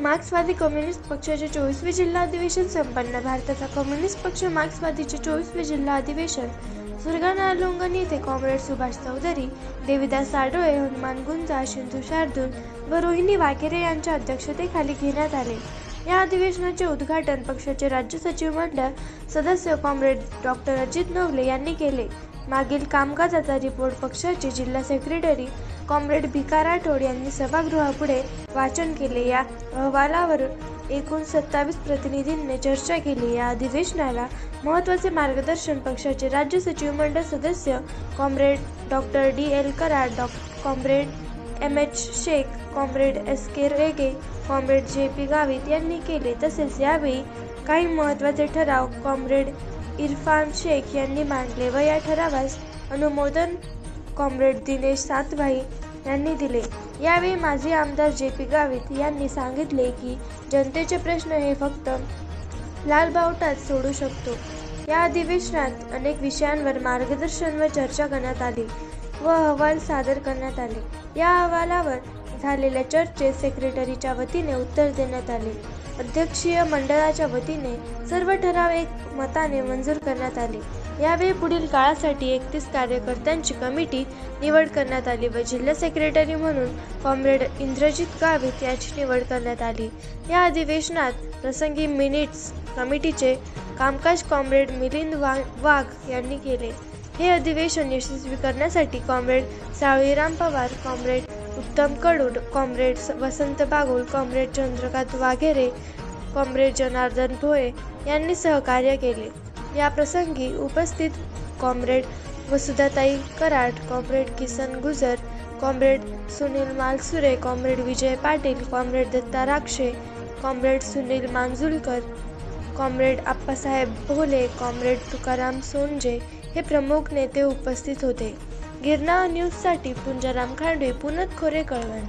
मार्क्सवादी कम्युनिस्ट पक्षाचे चोवीसवे जिल्हा अधिवेशन संपन्न. भारताचा कम्युनिस्ट पक्ष मार्क्सवादीचे चोवीसवे जिल्हा अधिवेशन. सुरगाणालोंगन येथे कॉम्रेड सुभाष चौधरी देविदास साडोळे हनुमान गुंजा सिंधू शार्दूल व रोहिणी वाघेरे यांच्या अध्यक्षतेखाली घेण्यात आले. या अधिवेशनाचे उद्घाटन पक्षाचे राज्य सचिव मंडळ सदस्य कॉम्रेड डॉक्टर अजित नवले यांनी केले. मागील कामकाजाचा रिपोर्ट पक्षाचे जिल्हा सेक्रेटरी कॉम्रेड भिका राठोड यांनी सभागृहापुढे वाचन केले. या अहवालावर एकूण सत्तावीस प्रतिनिधींनी चर्चा केली. या अधिवेशनाला महत्त्वाचे मार्गदर्शन पक्षाचे राज्य सचिव मंडळ सदस्य comrade doctor D. L. Karad डॉ. Comrade M. H. Shaikh comrade S. K. Rege comrade J. P. Gavit यांनी केले. तसेच यावेळी काही महत्त्वाचे ठराव कॉम्रेड इरफान शेख यांनी मांडले. व या ठरावास अनुमोदन कॉम्रेड दिनेश सातभाई यांनी दिले. यावेळी माजी आमदार जे पी गावित यांनी सांगितले की जनतेचे प्रश्न हे फक्त लालबावटात सोडू शकतो. या अधिवेशनात अनेक विषयांवर मार्गदर्शन व चर्चा करण्यात आली व अहवाल सादर करण्यात आले. या अहवालावर झालेल्या चर्चेत सेक्रेटरीच्या वतीने उत्तर देण्यात आले. अध्यक्षीय मंडळाच्या वतीने सर्व ठराव एक मताने मंजूर करण्यात आले. यावेळी पुढील काळासाठी एकतीस कार्यकर्त्यांची कमिटी निवड करण्यात आली व जिल्हा सेक्रेटरी म्हणून कॉम्रेड इंद्रजित गावित याची निवड करण्यात आली. या अधिवेशनात प्रसंगी मिनिट्स कमिटीचे कामकाज कॉम्रेड मिलिंद वा वाघ यांनी केले. हे अधिवेशन यशस्वी करण्यासाठी comrade Savliram Pawar comrade Uttam Kadud comrade स- वसंत बागुल कॉम्रेड चंद्रकांत वाघेरे कॉम्रेड जनार्दन भोये यांनी सहकार्य केले. या प्रसंगी उपस्थित comrade Vasudhatai Karad comrade Kisan Gujar comrade Sunil Malsure comrade Vijay Patil comrade Datta Rakshe comrade Sunil Manjulkar comrade Appasaheb Bhole comrade Tukaram Sonje हे प्रमुख नेते उपस्थित होते. गिरणा न्यूजसाठी पुंजाराम खांडे पुनत खोरे कळवण